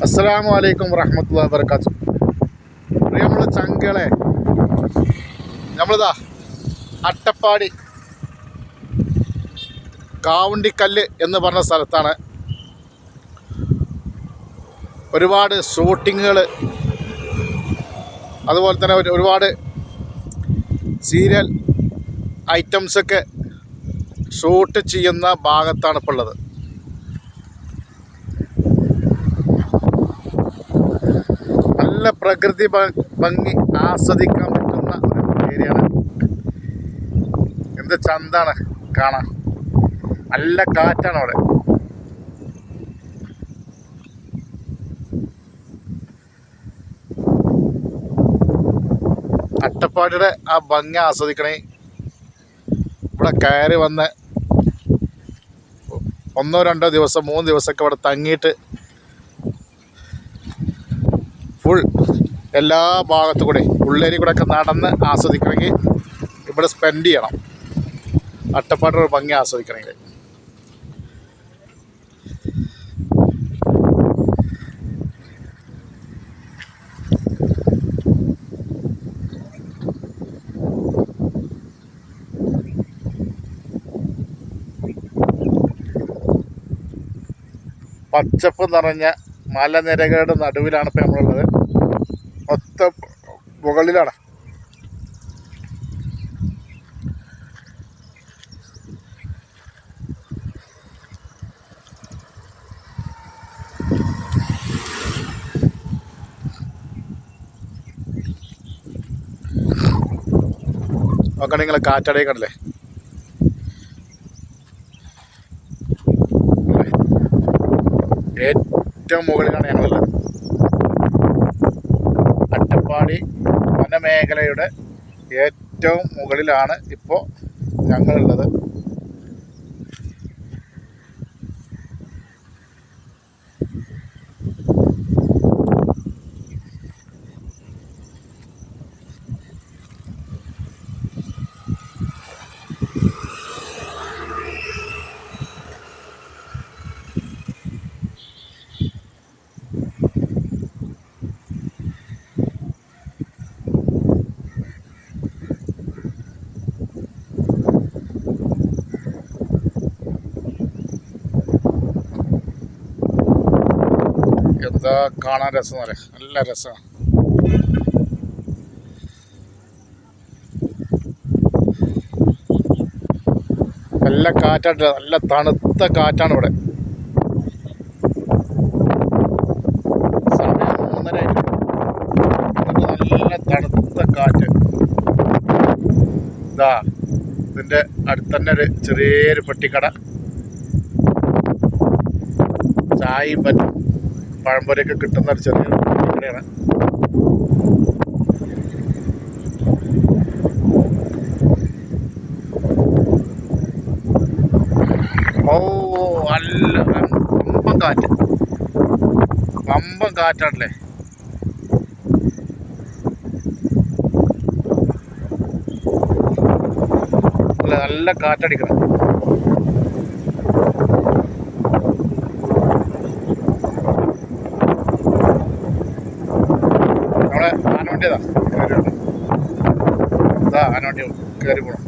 അസ്സലാമു അലൈക്കും വറഹമത്തുള്ള വർക്കാത്തു പ്രിയമുള്ള ചങ്കളെ നമ്മളിതാ അട്ടപ്പാടി കാവുണ്ടിക്കല്ല് എന്ന് പറഞ്ഞ സ്ഥലത്താണ് ഒരുപാട് ഷൂട്ടിങ്ങുകൾ അതുപോലെ തന്നെ ഒരുപാട് സീരിയൽ ഐറ്റംസൊക്കെ ഷൂട്ട് ചെയ്യുന്ന ഭാഗത്താണ് ഇപ്പോൾ ഉള്ളത്. നല്ല പ്രകൃതി ഭംഗി ആസ്വദിക്കാൻ പറ്റുന്ന ഒരു ഏരിയയാണ്. എന്ത് ചന്താണ്. കാണാൻ നല്ല കാറ്റാണ് അവിടെ. അട്ടപ്പാടിയുടെ ആ ഭംഗി ആസ്വദിക്കണേ. ഇവിടെ കയറി വന്ന് ഒന്നോ രണ്ടോ ദിവസം മൂന്ന് ദിവസമൊക്കെ ഇവിടെ തങ്ങിയിട്ട് ഫുൾ എല്ലാ ഭാഗത്തു കൂടെ ഉള്ളേരി കൂടെ ഒക്കെ നടന്ന് ആസ്വദിക്കണമെങ്കിൽ ഇവിടെ സ്പെൻഡ് ചെയ്യണം. അട്ടപ്പാട്ടൊരു ഭംഗി ആസ്വദിക്കണമെങ്കിൽ പച്ചപ്പ് നിറഞ്ഞ മലനിരകളുടെ നടുവിലാണ് ഇപ്പം നമ്മളുള്ളത്. മൊത്തം മുകളിലാണ്. നോക്കണേ നിങ്ങൾ കാറ്റടയെ കണ്ടല്ലേ? ഏറ്റവും മുകളിലാണ് ഞങ്ങളുള്ളത് അട്ടപ്പാടി വനമേഖലയുടെ ഏറ്റവും മുകളിലാണ് ഇപ്പോൾ ഞങ്ങളുള്ളത്. എന്താ കാണാൻ അല്ലേ നല്ല രസമാണ്. നല്ല കാറ്റാണ് നല്ല തണുത്ത കാറ്റാണ് ഇവിടെ. നല്ല തണുത്ത കാറ്റ്. ഇതാ ഇതിന്റെ അടുത്തന്നെ ഒരു ചെറിയൊരു പെട്ടിക്കട. ചായയും പറ്റും പഴംപൊരിയൊക്കെ കിട്ടുന്ന ഒരു ചെറിയ കടയാണ് ഓ നല്ല വമ്പൻ കാറ്റ് വമ്പം കാറ്റാണല്ലേ അല്ല നല്ല കാറ്റടിക്കണം. നമ്മളെ ആനവണ്ടിയതാ? കയറി ആനവണ്ടി കയറി പോണം.